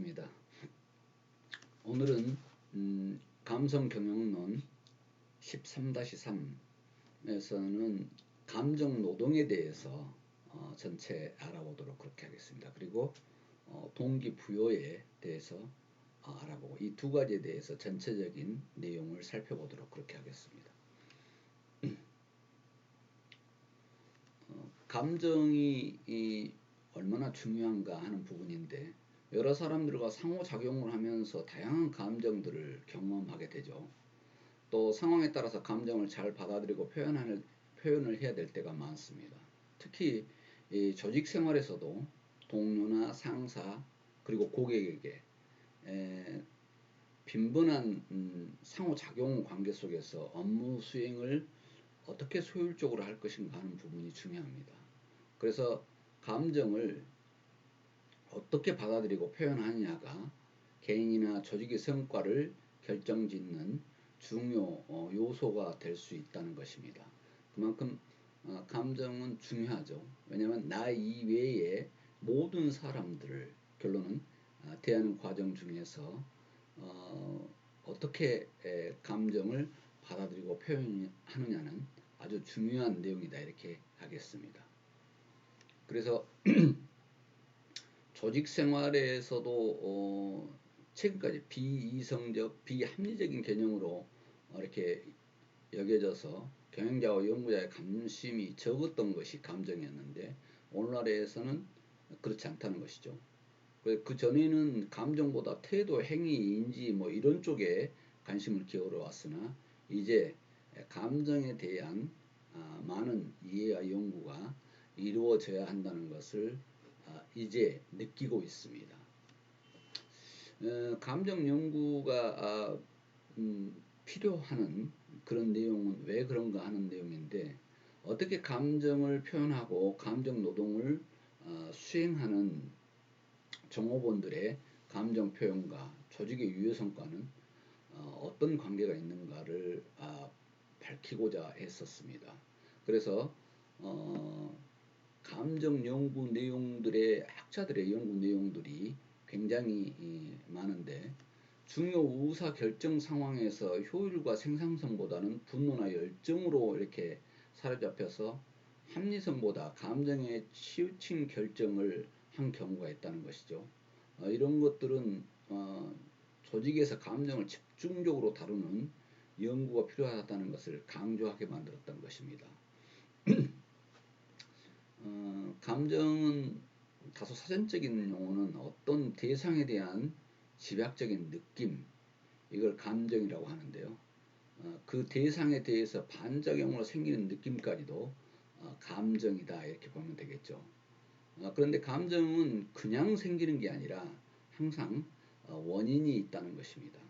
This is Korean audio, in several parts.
반갑습니다. 오늘은 음, 감성 경영론 13-3에서는 감정 노동에 대해서 어, 전체 알아보도록 그렇게 하겠습니다. 그리고 어, 동기부여에 대해서 어, 알아보고 이 두 가지에 대해서 전체적인 내용을 살펴보도록 그렇게 하겠습니다. 어, 감정이 얼마나 중요한가 하는 부분인데 여러 사람들과 상호작용을 하면서 다양한 감정들을 경험하게 되죠. 또 상황에 따라서 감정을 잘 받아들이고 표현을, 표현을 해야 될 때가 많습니다. 특히 조직 생활에서도 동료나 상사 그리고 고객에게 에, 빈번한 음, 상호작용 관계 속에서 업무 수행을 어떻게 효율적으로 할 것인가 하는 부분이 중요합니다. 그래서 감정을 어떻게 받아들이고 표현하느냐가 개인이나 조직의 성과를 결정짓는 중요 어, 요소가 될 수 있다는 것입니다. 그만큼 어, 감정은 중요하죠. 왜냐하면 나 이외의 모든 사람들을 결론은 어, 대하는 과정 중에서 어 떻게 감정을 받아들이고 표현하느냐는 아주 중요한 내용이다 이렇게 하겠습니다. 그래서 조직 생활에서도 어, 최근까지 비이성적, 비합리적인 개념으로 이렇게 여겨져서 경영자와 연구자의 관심이 적었던 것이 감정이었는데 오늘날에서는 그렇지 않다는 것이죠. 그 전에는 감정보다 태도, 행위, 인지 뭐 이런 쪽에 관심을 기울여 왔으나 이제 감정에 대한 아, 많은 이해와 연구가 이루어져야 한다는 것을 아, 이제 느끼고 있습니다. 어, 감정 연구가 아, 음, 필요하는 그런 내용은 왜 그런가 하는 내용인데 어떻게 감정을 표현하고 감정 노동을 어, 수행하는 정호본들의 감정 표현과 조직의 유효 성과는 어, 떤 관계가 있는가를 아, 밝히고자 했었습니다. 그래서 어, 감정 연구 내용들의 학자들의 연구 내용들이 굉장히 많은데 중요 의사 결정 상황에서 효율과 생산성보다는 분노나 열정으로 이렇게 사로잡혀서 합리성보다 감정에 치우친 결정을 한 경우가 있다는 것이죠. 어, 이런 것들은 어, 조직에서 감정을 집중적으로 다루는 연구가 필요하다는 것을 강조하게 만들었던 것입니다. 어, 감정은 다소 사전적인 용어는 어떤 대상에 대한 집약적인 느낌 이걸 감정이라고 하는데요. 어, 그 대상에 대해서 반작용으로 생기는 느낌까지도 어, 감정이다 이렇게 보면 되겠죠. 어, 그런데 감정은 그냥 생기는 게 아니라 항상 어, 원인이 있다는 것입니다.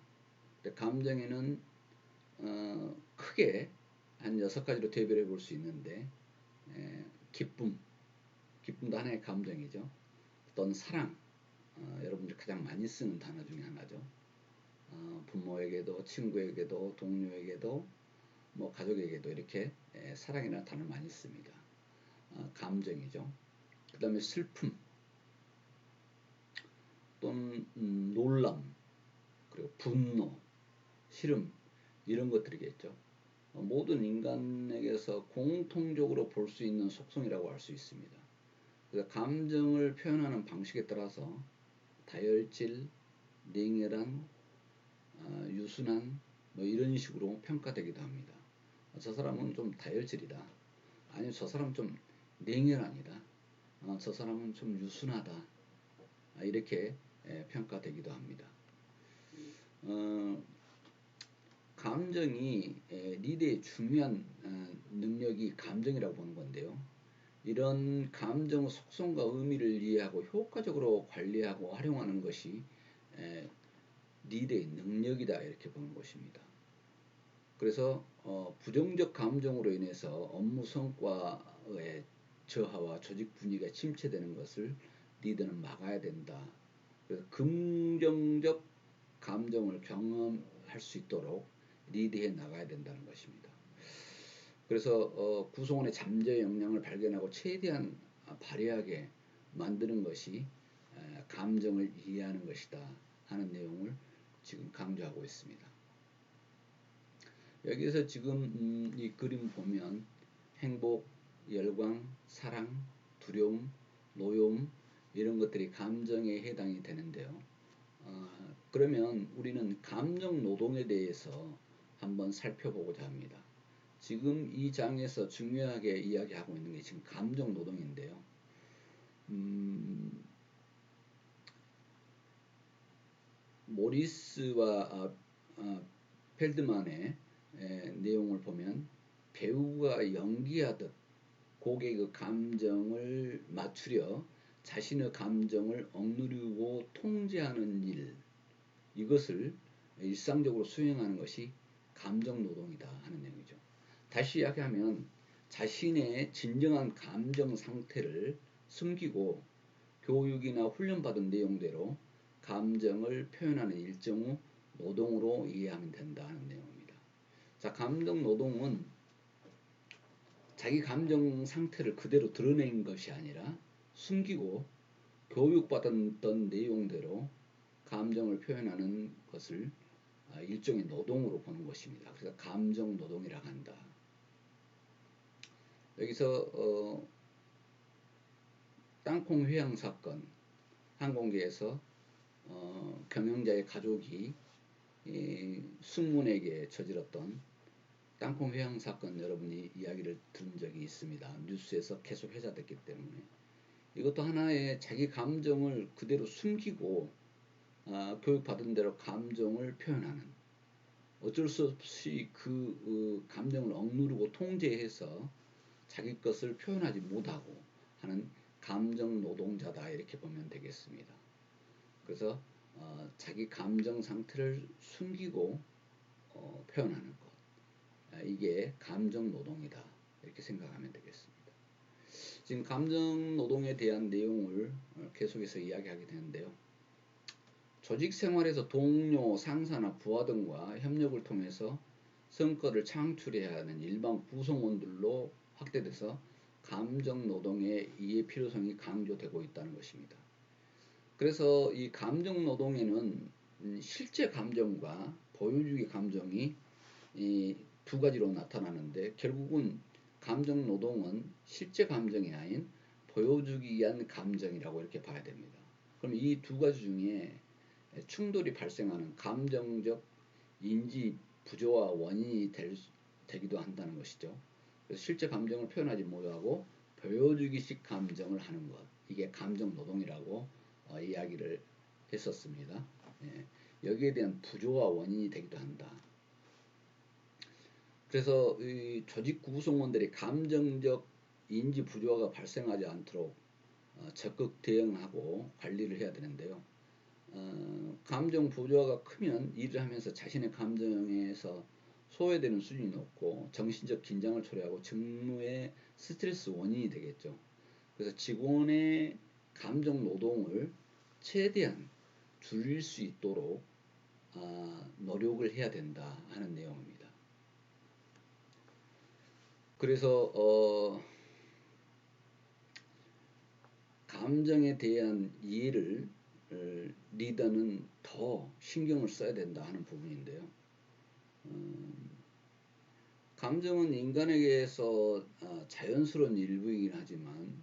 감정에는 어, 크게 한 여섯 가지로 대별해 볼 수 있는데 에, 기쁨, 기쁨도 하나의 감정이죠. 또는 사랑, 어, 여러분들 가장 많이 쓰는 단어 중에 하나죠. 어, 부모에게도 친구에게도 동료에게도 뭐 가족에게도 이렇게 에, 사랑이라는 단어를 많이 씁니다. 어, 감정이죠. 그 다음에 슬픔 또는 음, 놀람 그리고 분노, 싫음 이런 것들이겠죠. 어, 모든 인간에게서 공통적으로 볼 수 있는 속성이라고 할 수 있습니다. 그래서 감정을 표현하는 방식에 따라서 다혈질, 냉혈한, 어, 유순한 뭐 이런 식으로 평가되기도 합니다. 어, 저 사람은 좀 다혈질이다. 아니 저 사람 좀 냉혈합니다. 어, 저 사람은 좀 유순하다. 아, 이렇게 에, 평가되기도 합니다. 어, 감정이 에, 리드의 중요한 어, 능력이 감정이라고 보는 건데요. 이런 감정 속성과 의미를 이해하고 효과적으로 관리하고 활용하는 것이 에, 리드의 능력이다 이렇게 보는 것입니다. 그래서 어, 부정적 감정으로 인해서 업무 성과의 저하와 조직 분위기가 침체되는 것을 리드는 막아야 된다. 그래서 긍정적 감정을 경험할 수 있도록 리드해 나가야 된다는 것입니다. 그래서 어, 구성원의 잠재 역량을 발견하고 최대한 발휘하게 만드는 것이 에, 감정을 이해하는 것이다 하는 내용을 지금 강조하고 있습니다. 여기서 지금 음, 이 그림 보면 행복, 열광, 사랑, 두려움, 노여움 이런 것들이 감정에 해당이 되는데요. 어, 그러면 우리는 감정 노동에 대해서 한번 살펴보고자 합니다. 지금 이 장에서 중요하게 이야기하고 있는 게 지금 감정 노동인데요. 음, 모리스와 아, 아, 펠드만의 에, 내용을 보면 배우가 연기하듯 고객의 그 감정을 맞추려 자신의 감정을 억누르고 통제하는 일 이것을 일상적으로 수행하는 것이 감정 노동이다 하는 내용이죠. 다시 이야기하면 자신의 진정한 감정 상태를 숨기고 교육이나 훈련받은 내용대로 감정을 표현하는 일정의 노동으로 이해하면 된다는 내용입니다. 자, 감정 노동은 자기 감정 상태를 그대로 드러낸 것이 아니라 숨기고 교육받았던 내용대로 감정을 표현하는 것을 아, 일종의 노동으로 보는 것입니다. 그래서 감정 노동이라고 한다. 여기서 어, 땅콩 회항 사건 항공기에서 어, 경영자의 가족이 이 승문에게 저질렀던 땅콩 회항 사건 여러분이 이야기를 들은 적이 있습니다. 뉴스에서 계속 회자됐기 때문에 이것도 하나의 자기 감정을 그대로 숨기고 아, 교육받은 대로 감정을 표현하는 어쩔 수 없이 그 어, 감정을 억누르고 통제해서 자기 것을 표현하지 못하고 하는 감정 노동자다 이렇게 보면 되겠습니다. 그래서 어, 자기 감정 상태를 숨기고 어, 표현하는 것. 아, 이게 감정 노동이다. 이렇게 생각하면 되겠습니다. 지금 감정 노동에 대한 내용을 어, 계속해서 이야기하게 되는데요. 조직 생활에서 동료, 상사나 부하 등과 협력을 통해서 성과를 창출해야 하는 일반 구성원들로 확대돼서 감정 노동의 이해 필요성이 강조되고 있다는 것입니다. 그래서 이 감정 노동에는 음, 실제 감정과 보여주기 감정이 두 가지로 나타나는데 결국은 감정 노동은 실제 감정이 아닌 보여주기 위한 감정이라고 이렇게 봐야 됩니다. 그럼 이 두 가지 중에 충돌이 발생하는 감정적 인지 부조와 원인이 될, 되기도 한다는 것이죠. 그래서 실제 감정을 표현하지 못하고 보여주기식 감정을 하는 것 이게 감정 노동이라고 어, 이야기를 했었습니다. 예, 여기에 대한 부조와 원인이 되기도 한다. 그래서 이 조직 구성원들이 감정적 인지 부조화가 발생하지 않도록 어, 적극 대응하고 관리를 해야 되는데요. 어, 감정 부조화가 크면 일을 하면서 자신의 감정에서 소외되는 수준이 높고 정신적 긴장을 초래하고 직무의 스트레스 원인이 되겠죠. 그래서 직원의 감정 노동을 최대한 줄일 수 있도록 어, 노력을 해야 된다 하는 내용입니다. 그래서 어, 감정에 대한 이해를 어, 리더는 더 신경을 써야 된다 하는 부분인데요. 음, 감정은 인간에게서 어, 자연스러운 일부이긴 하지만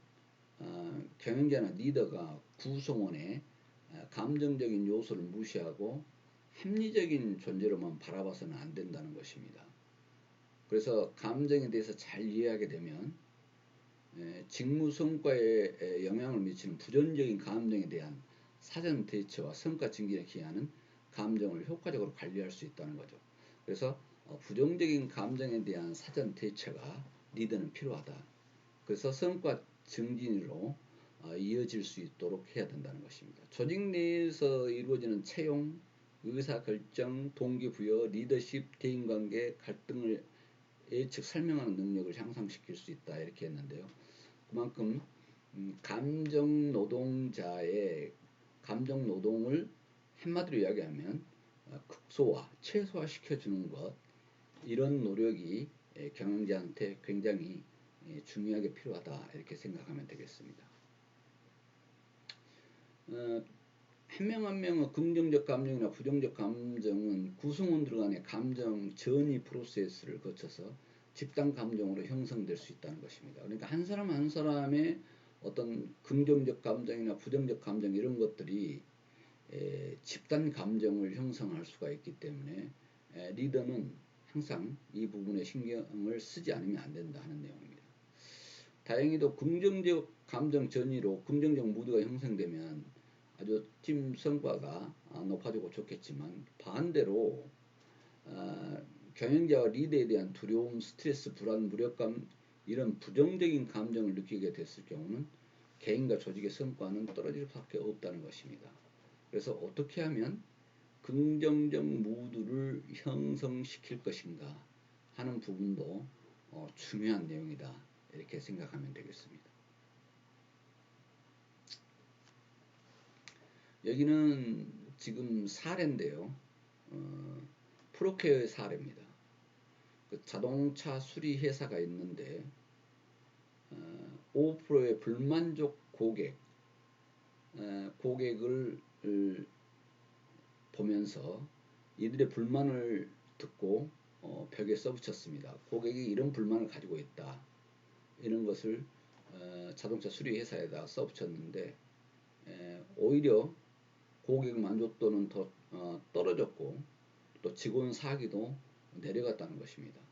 어, 경영자나 리더가 구성원의 어, 감정적인 요소를 무시하고 합리적인 존재로만 바라봐서는 안 된다는 것입니다. 그래서 감정에 대해서 잘 이해하게 되면 직무 성과에 영향을 미치는 부정적인 감정에 대한 사전 대처와 성과 증진에 기하는 감정을 효과적으로 관리할 수 있다는 거죠. 그래서 어, 부정적인 감정에 대한 사전 대처가 리더는 필요하다. 그래서 성과 증진으로 어, 이어질 수 있도록 해야 된다는 것입니다. 조직 내에서 이루어지는 채용, 의사결정, 동기부여, 리더십, 대인관계, 갈등을 예측 설명하는 능력을 향상시킬 수 있다 이렇게 했는데요. 그만큼 음, 감정 노동자의 감정 노동을 한마디로 이야기하면 어, 극소화, 최소화 시켜주는 것 이런 노력이 예, 경영자한테 굉장히 예, 중요하게 필요하다 이렇게 생각하면 되겠습니다. 어, 한명 한 명의 긍정적 감정이나 부정적 감정은 구성원들 간의 감정 전이 프로세스를 거쳐서 집단 감정으로 형성될 수 있다는 것입니다. 그러니까 한 사람 한 사람의 어떤 긍정적 감정이나 부정적 감정 이런 것들이 에, 집단 감정을 형성할 수가 있기 때문에 에, 리더는 항상 이 부분에 신경을 쓰지 않으면 안 된다 하는 내용입니다. 다행히도 긍정적 감정 전이로 긍정적 무드가 형성되면 아주 팀 성과가 아, 높아지고 좋겠지만 반대로 어, 경영자와 리더에 대한 두려움, 스트레스, 불안, 무력감 이런 부정적인 감정을 느끼게 됐을 경우는 개인과 조직의 성과는 떨어질 수밖에 없다는 것입니다. 그래서 어떻게 하면 긍정적 무드를 형성시킬 것인가 하는 부분도 어, 중요한 내용이다 이렇게 생각하면 되겠습니다. 여기는 지금 사례인데요. 어, 프로케어의 사례입니다. 그 자동차 수리 회사가 있는데 어, 5%의 불만족 고객 어, 고객을 보면서 이들의 불만을 듣고 어, 벽에 써붙였습니다. 고객이 이런 불만을 가지고 있다. 이런 것을 어, 자동차 수리 회사에다 써붙였는데 에, 오히려 고객 만족도는 더 어, 떨어졌고 또 직원 사기도 내려갔다는 것입니다.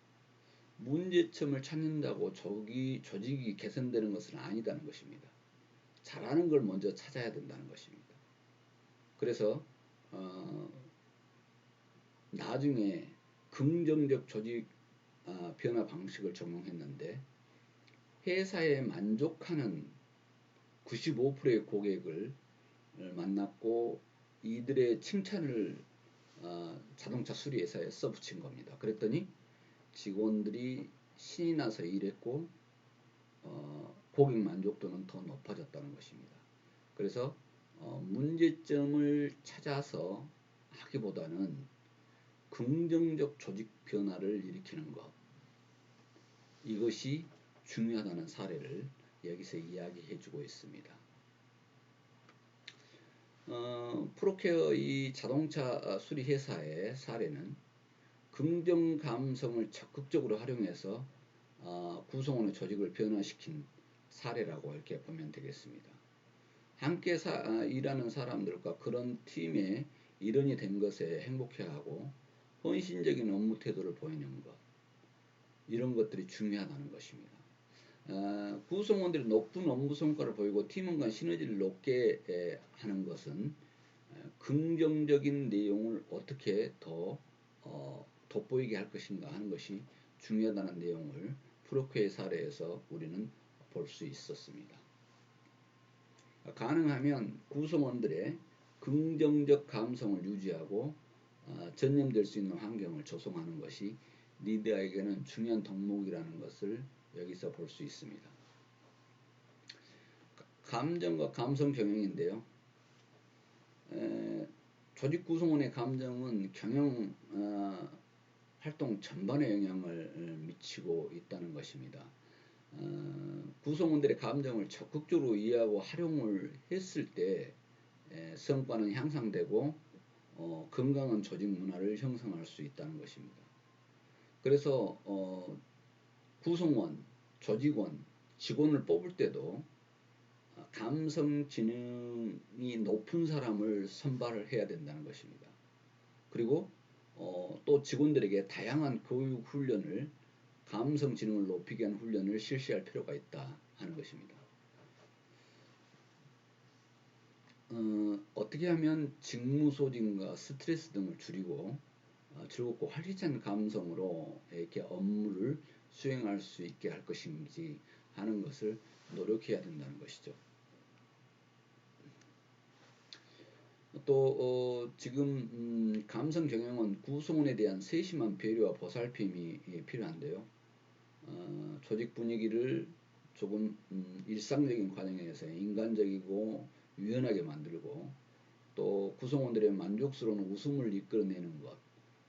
문제점을 찾는다고 조기, 조직이 개선되는 것은 아니다는 것입니다. 잘하는 걸 먼저 찾아야 된다는 것입니다. 그래서 어, 나중에 긍정적 조직 어, 변화 방식을 적용했는데 회사에 만족하는 95%의 고객을 만났고 이들의 칭찬을 어, 자동차 수리 회사에 써붙인 겁니다. 그랬더니 직원들이 신이 나서 일했고 어, 고객 만족도는 더 높아졌다는 것입니다. 그래서 어, 문제점을 찾아서 하기보다는 긍정적 조직 변화를 일으키는 것 이것이 중요하다는 사례를 여기서 이야기해 주고 있습니다. 어, 프로케어 이 자동차 수리 회사의 사례는 긍정 감성을 적극적으로 활용해서 어, 구성원의 조직을 변화시킨 사례라고 이렇게 보면 되겠습니다. 함께 사, 아, 일하는 사람들과 그런 팀의 일원이 된 것에 행복해하고 헌신적인 업무 태도를 보이는 것 이런 것들이 중요하다는 것입니다. 어, 구성원들이 높은 업무 성과를 보이고 팀원 간 시너지를 높게 에, 하는 것은 어, 긍정적인 내용을 어떻게 더 어, 돋보이게 할 것인가 하는 것이 중요하다는 내용을 프로크의 사례에서 우리는 볼 수 있었습니다. 가능하면 구성원들의 긍정적 감성을 유지하고 어, 전념될 수 있는 환경을 조성하는 것이 리더에게는 중요한 덕목이라는 것을 여기서 볼 수 있습니다. 감정과 감성 경영인데요. 에, 조직 구성원의 감정은 경영 어, 활동 전반에 영향을 미치고 있다는 것입니다. 어, 구성원들의 감정을 적극적으로 이해하고 활용을 했을 때 에, 성과는 향상되고 어, 건강한 조직 문화를 형성할 수 있다는 것입니다. 그래서 어, 구성원, 조직원, 직원을 뽑을 때도 감성 지능이 높은 사람을 선발을 해야 된다는 것입니다. 그리고 어, 또 직원들에게 다양한 교육 훈련을 감성 지능을 높이게 하는 훈련을 실시할 필요가 있다 하는 것입니다. 어, 어떻게 하면 직무 소진과 스트레스 등을 줄이고 어, 즐겁고 활기찬 감성으로 이렇게 업무를 수행할 수 있게 할 것인지 하는 것을 노력해야 된다는 것이죠. 또 어, 지금 음, 감성 경영은 구성원에 대한 세심한 배려와 보살핌이 필요한데요. 어, 조직 분위기를 조금 음, 일상적인 과정에서 인간적이고 유연하게 만들고 또 구성원들의 만족스러운 웃음을 이끌어내는 것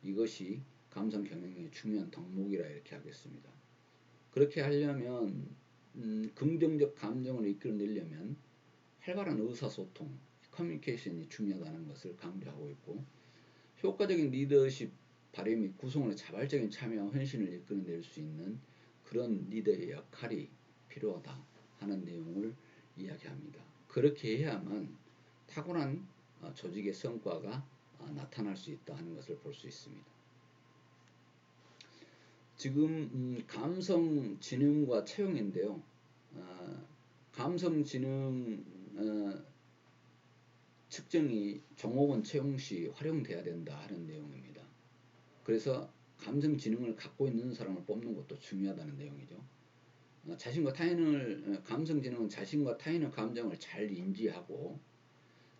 이것이 감성 경영의 중요한 덕목이라 이렇게 하겠습니다. 그렇게 하려면 음, 긍정적 감정을 이끌어내려면 활발한 의사소통, 커뮤니케이션이 중요하다는 것을 강조하고 있고 효과적인 리더십 발휘 및 구성원의 자발적인 참여와 헌신을 이끌어낼 수 있는 그런 리더의 역할이 필요하다 하는 내용을 이야기합니다. 그렇게 해야만 탁월한 어, 조직의 성과가 어, 나타날 수 있다 하는 것을 볼 수 있습니다. 지금 음, 감성 지능과 채용인데요. 어, 감성 지능 측정이 종업원 채용 시 활용돼야 된다 하는 내용입니다. 그래서 감성 지능을 갖고 있는 사람을 뽑는 것도 중요하다는 내용이죠. 자신과 타인을 감성 지능은 자신과 타인의 감정을 잘 인지하고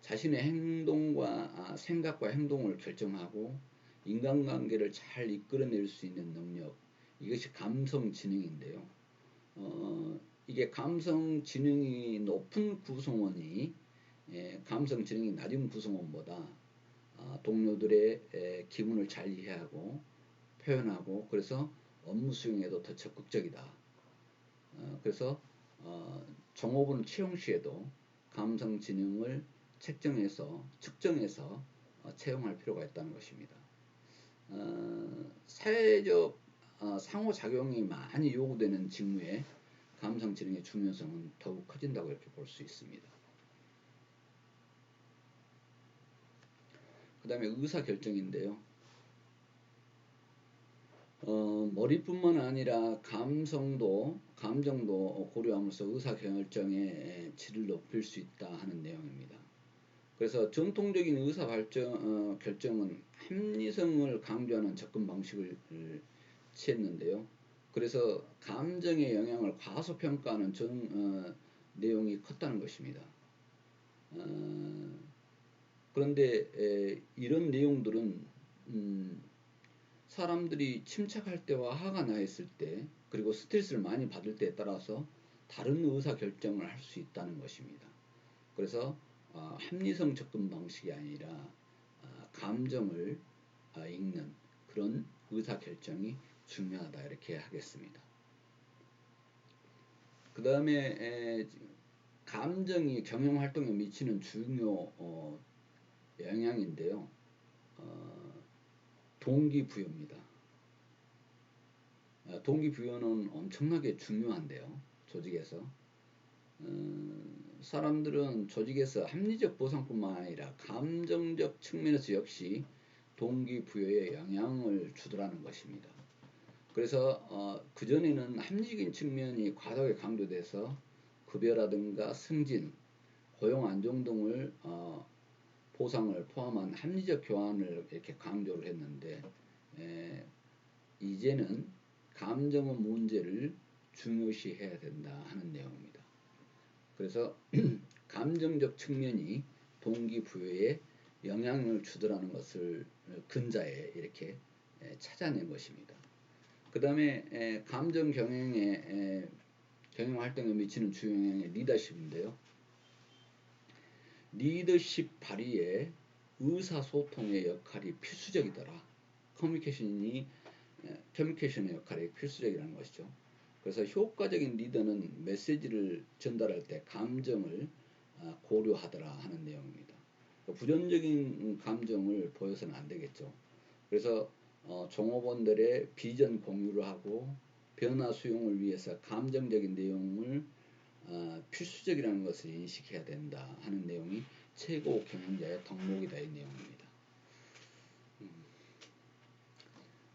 자신의 행동과 아, 생각과 행동을 결정하고 인간관계를 잘 이끌어낼 수 있는 능력 이것이 감성 지능인데요. 어, 이게 감성 지능이 높은 구성원이 예, 감성 지능이 낮은 구성원보다 아, 동료들의 에, 기분을 잘 이해하고 표현하고 그래서 업무 수행에도 더 적극적이다. 어, 그래서 어, 종업원 채용 시에도 감성 지능을 책정해서 측정해서 어, 채용할 필요가 있다는 것입니다. 어, 사회적 어, 상호작용이 많이 요구되는 직무에 감성 지능의 중요성은 더욱 커진다고 이렇게 볼 수 있습니다. 그 다음에 의사결정인데요. 어, 머리뿐만 아니라 감성도 감정도 고려하면서 의사결정의 질을 높일 수 있다 하는 내용입니다. 그래서 전통적인 의사 발전 어, 결정은 합리성을 강조하는 접근 방식을 취했는데요. 그래서 감정의 영향을 과소평가하는 전 어, 내용이 컸다는 것입니다. 어, 그런데 에, 이런 내용들은 음, 사람들이 침착할 때와 화가 나 있을 때 그리고 스트레스를 많이 받을 때에 따라서 다른 의사 결정을 할 수 있다는 것입니다. 그래서 어, 합리성 접근 방식이 아니라 어, 감정을 어, 읽는 그런 의사 결정이 중요하다 이렇게 하겠습니다. 그 다음에 감정이 경영 활동에 미치는 중요 어, 영향인데요. 어, 동기부여입니다. 어, 동기부여는 엄청나게 중요한데요. 조직에서 어, 사람들은 조직에서 합리적 보상뿐만 아니라 감정적 측면에서 역시 동기부여에 영향을 주더라는 것입니다. 그래서 어, 그전에는 합리적인 측면이 과도하게 강조돼서 급여라든가 승진, 고용 안정 등을 어, 보상을 포함한 합리적 교환을 이렇게 강조를 했는데 에, 이제는 감정의 문제를 중요시해야 된다 하는 내용입니다. 그래서 감정적 측면이 동기부여에 영향을 주더라는 것을 근자에 이렇게 찾아낸 것입니다. 그 다음에 감정 경영에 경영 활동에 미치는 주요 영향의 리더십인데요. 리더십 발휘에 의사소통의 역할이 필수적이더라. 커뮤니케이션이 커뮤니케이션의 역할이 필수적이라는 것이죠. 그래서 효과적인 리더는 메시지를 전달할 때 감정을 아, 고려하더라 하는 내용입니다. 부정적인 감정을 보여서는 안 되겠죠. 그래서 어, 종업원들의 비전 공유를 하고 변화 수용을 위해서 감정적인 내용을 어, 필수적이라는 것을 인식해야 된다 하는 내용이 최고 경영자의 덕목이다 이 내용입니다. 음.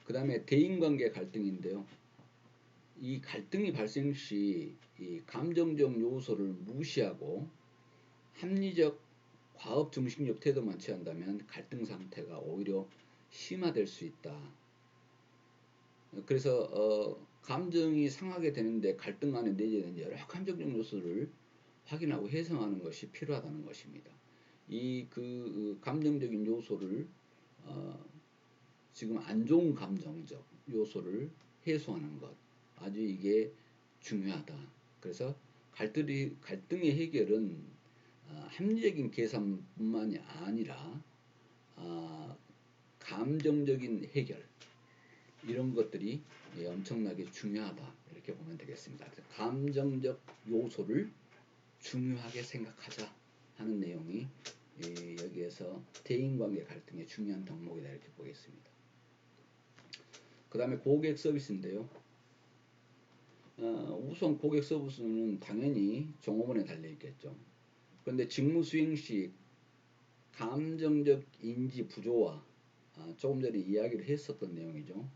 그 다음에 대인관계 갈등인데요. 이 갈등이 발생 시이 감정적 요소를 무시하고 합리적 과업 정신적 태도만 취한다면 갈등 상태가 오히려 심화될 수 있다. 그래서 어, 감정이 상하게 되는데 갈등 안에 내재된 여러 감정적 요소를 확인하고 해석하는 것이 필요하다는 것입니다. 이그 그 감정적인 요소를 어, 지금 안 좋은 감정적 요소를 해소하는 것 아주 이게 중요하다. 그래서 갈등이 갈등의 해결은 어, 합리적인 계산뿐만이 아니라 어, 감정적인 해결 이런 것들이 예, 엄청나게 중요하다 이렇게 보면 되겠습니다. 감정적 요소를 중요하게 생각하자 하는 내용이 이, 여기에서 대인관계 갈등의 중요한 덕목이다 이렇게 보겠습니다. 그 다음에 고객 서비스인데요. 어, 우선 고객 서비스는 당연히 종업원에 달려 있겠죠. 그런데 직무 수행 시 감정적 인지 부조화 아, 조금 전에 이야기를 했었던 내용이죠.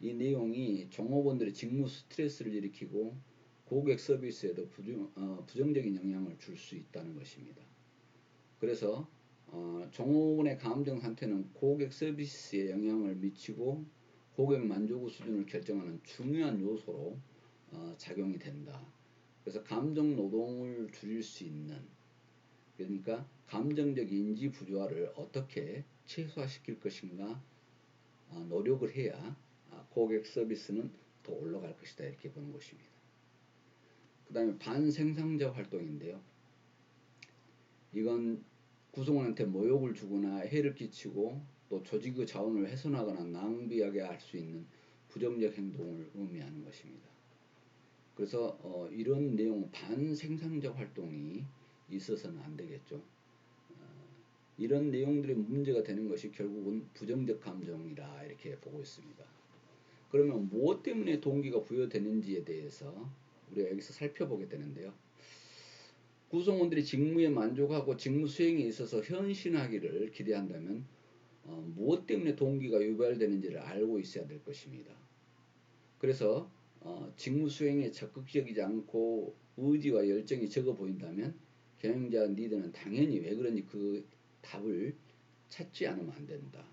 이 내용이 종업원들의 직무 스트레스를 일으키고 고객 서비스에도 부정, 어, 부정적인 영향을 줄 수 있다는 것입니다. 그래서 어, 종업원의 감정 상태는 고객 서비스에 영향을 미치고 고객 만족 수준을 결정하는 중요한 요소로 어, 작용이 된다. 그래서 감정 노동을 줄일 수 있는 그러니까 감정적 인지 부조화를 어떻게 최소화시킬 것인가 어, 노력을 해야 아, 고객 서비스는 더 올라갈 것이다 이렇게 보는 것입니다. 그 다음에 반생산자 활동인데요. 이건 구성원한테 모욕을 주거나 해를 끼치고 또 조직의 자원을 훼손하거나 낭비하게 할 수 있는 부정적 행동을 의미하는 것입니다. 그래서 어, 이런 내용 반생산적 활동이 있어서는 안 되겠죠. 어, 이런 내용들이 문제가 되는 것이 결국은 부정적 감정이다 이렇게 보고 있습니다. 그러면 무엇 때문에 동기가 부여되는지에 대해서 우리가 여기서 살펴보게 되는데요. 구성원들이 직무에 만족하고 직무 수행에 있어서 현신하기를 기대한다면 어, 무엇 때문에 동기가 유발되는지를 알고 있어야 될 것입니다. 그래서 어, 직무 수행에 적극적이지 않고 의지와 열정이 적어 보인다면 경영자 리더는 당연히 왜 그런지 그 답을 찾지 않으면 안 된다.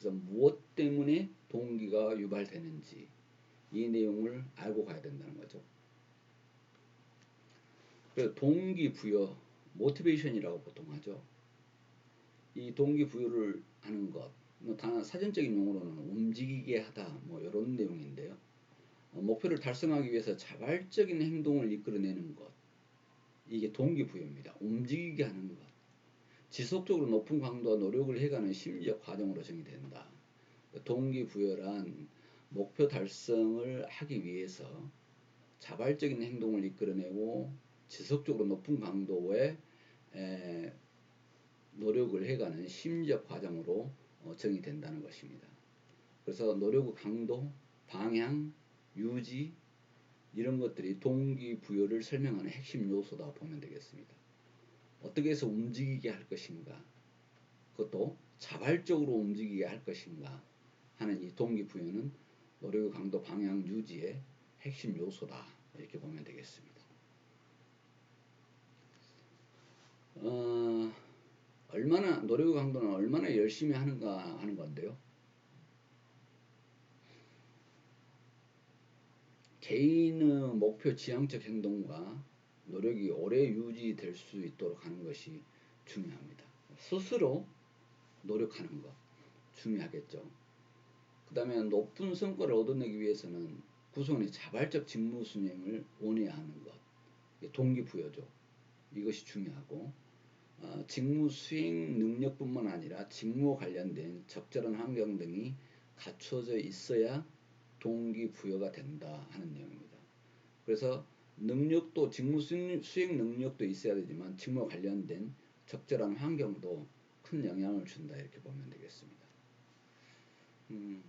그래서 무엇 때문에 동기가 유발되는지 이 내용을 알고 가야 된다는 거죠. 그래서 동기부여, 모티베이션이라고 보통 하죠. 이 동기부여를 하는 것, 뭐단 사전적인 용어로는 움직이게 하다, 뭐 이런 내용인데요. 어, 목표를 달성하기 위해서 자발적인 행동을 이끌어내는 것, 이게 동기부여입니다. 움직이게 하는 것. 지속적으로 높은 강도와 노력을 해가는 심리적 과정으로 정의된다. 동기부여란 목표 달성을 하기 위해서 자발적인 행동을 이끌어내고 지속적으로 높은 강도의 노력을 해가는 심리적 과정으로 어, 정의된다는 것입니다. 그래서 노력의 강도, 방향, 유지 이런 것들이 동기부여를 설명하는 핵심 요소다 보면 되겠습니다. 어떻게 해서 움직이게 할 것인가 그것도 자발적으로 움직이게 할 것인가 하는 이 동기부여는 노력의 강도, 방향, 유지의 핵심 요소다 이렇게 보면 되겠습니다. 어, 얼마나 노력의 강도는 얼마나 열심히 하는가 하는 건데요. 개인의 목표 지향적 행동과 노력이 오래 유지될 수 있도록 하는 것이 중요합니다. 스스로 노력하는 것 중요하겠죠. 그 다음에 높은 성과를 얻어내기 위해서는 구성원의 자발적 직무 수행을 원해야 하는 것 동기부여죠. 이것이 중요하고 어, 직무 수행 능력뿐만 아니라 직무 관련된 적절한 환경 등이 갖춰져 있어야 동기부여가 된다 하는 내용입니다. 그래서 능력도 직무 수행 능력도 있어야 되지만 직무 관련된 적절한 환경도 큰 영향을 준다 이렇게 보면 되겠습니다. 음,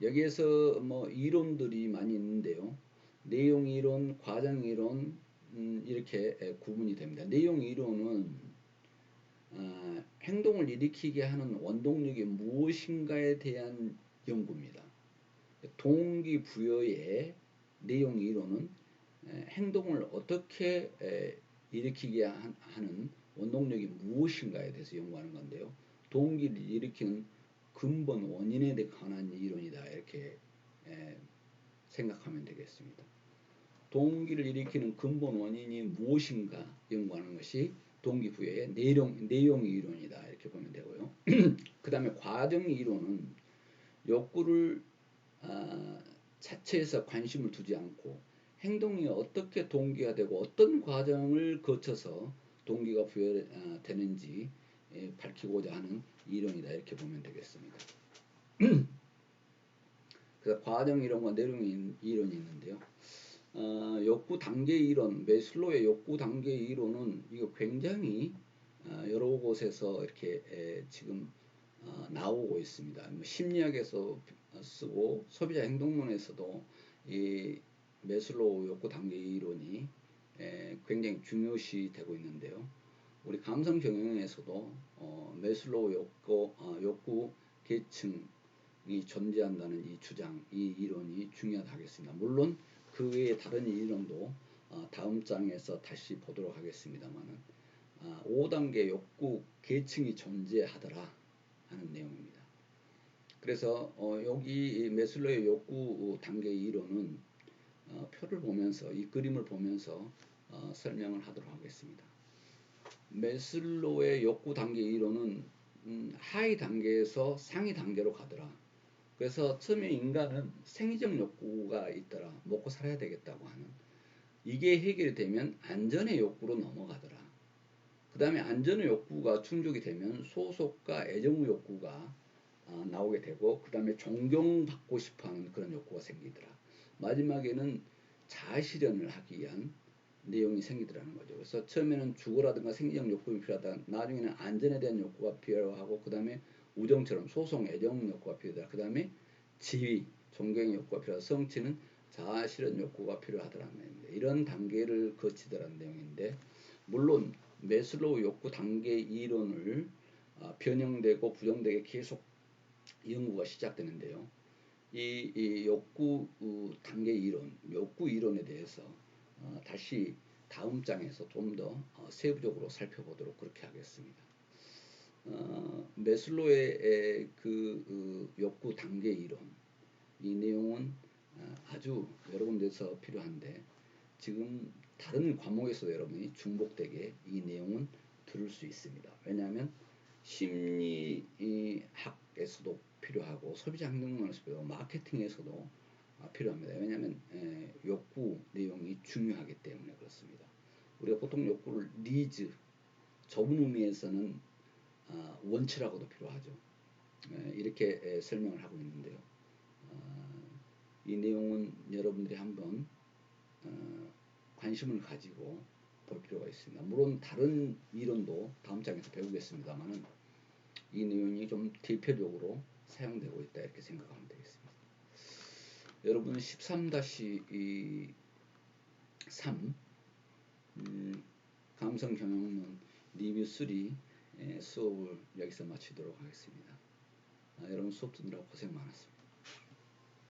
여기에서 뭐 이론들이 많이 있는데요. 내용 이론, 과정 이론 음, 이렇게 구분이 됩니다. 내용 이론은 어, 행동을 일으키게 하는 원동력이 무엇인가에 대한 연구입니다. 동기부여의 내용 이론은 행동을 어떻게 일으키게 하는 원동력이 무엇인가에 대해서 연구하는 건데요. 동기를 일으키는 근본 원인에 관한 이론이다 이렇게 생각하면 되겠습니다. 동기를 일으키는 근본 원인이 무엇인가 연구하는 것이 동기부여의 내용, 내용 이론이다 이렇게 보면 되고요. 그 다음에 과정 이론은 욕구를 아, 자체에서 관심을 두지 않고 행동이 어떻게 동기가 되고 어떤 과정을 거쳐서 동기가 부여되는지 예, 밝히고자 하는 이론이다 이렇게 보면 되겠습니다. 그래서 과정 이론과 내용 이론이 있는데요. 어, 욕구 단계 이론, 메슬로의 욕구 단계 이론은 이거 굉장히 어, 여러 곳에서 이렇게 에, 지금 어, 나오고 있습니다. 뭐 심리학에서 쓰고 소비자 행동론에서도 이 메슬로우 욕구 단계 이론이 에, 굉장히 중요시 되고 있는데요. 우리 감성 경영에서도 어, 메슬로우 욕구, 어, 욕구 계층이 존재한다는 이 주장, 이 이론이 중요하다 하겠습니다. 물론 그 외에 다른 이론도 어, 다음 장에서 다시 보도록 하겠습니다만은 어, 5단계 욕구 계층이 존재하더라 하는 내용입니다. 그래서 어, 여기 메슬로의 욕구 단계 이론은 어, 표를 보면서 이 그림을 보면서 어, 설명을 하도록 하겠습니다. 메슬로의 욕구 단계 이론은 음, 하위 단계에서 상위 단계로 가더라. 그래서 처음에 인간은 생리적 욕구가 있더라. 먹고 살아야 되겠다고 하는. 이게 해결이 되면 안전의 욕구로 넘어가더라. 그 다음에 안전의 욕구가 충족이 되면 소속과 애정의 욕구가 어, 나오게 되고 그 다음에 존경받고 싶어하는 그런 욕구가 생기더라. 마지막에는 자아실현을 하기 위한 내용이 생기더라는 거죠. 그래서 처음에는 주거라든가 생리적 욕구가 필요하다. 나중에는 안전에 대한 욕구가 필요하고 그 다음에 우정처럼 소송, 애정 욕구가 필요하다. 그 다음에 지위, 존경의 욕구가 필요하다. 성취는 자아실현 욕구가 필요하다는 내용입니다. 이런 단계를 거치더라는 내용인데 물론 메슬로우 욕구 단계 이론을 어, 변형되고 부정되게 계속 연구가 시작되는데요. 이, 이 욕구 어, 단계 이론, 욕구 이론에 대해서 어, 다시 다음 장에서 좀더 어, 세부적으로 살펴보도록 그렇게 하겠습니다. 어, 메슬로의 그 어, 욕구 단계 이론 이 내용은 어, 아주 여러 군데서 필요한데 지금 다른 과목에서 여러분이 중복되게 이 내용은 들을 수 있습니다. 왜냐하면 심리학에서도 필요하고 소비자 행동론에서도 마케팅에서도 아, 필요합니다. 왜냐하면 에, 욕구 내용이 중요하기 때문에 그렇습니다. 우리가 보통 욕구를 니즈 좁은 의미에서는 어, 원치라고도 필요하죠. 에, 이렇게 에, 설명을 하고 있는데요. 어, 이 내용은 여러분들이 한번 어, 관심을 가지고 볼 필요가 있습니다. 물론 다른 이론도 다음 장에서 배우겠습니다만은 이 내용이 좀 대표적으로 사용되고 있다 이렇게 생각하면 되겠습니다. 여러분은 13-3 음, 감성 경영론 리뷰 3 예, 수업을 여기서 마치도록 하겠습니다. 아, 여러분 수업 듣느라고 고생 많았습니다.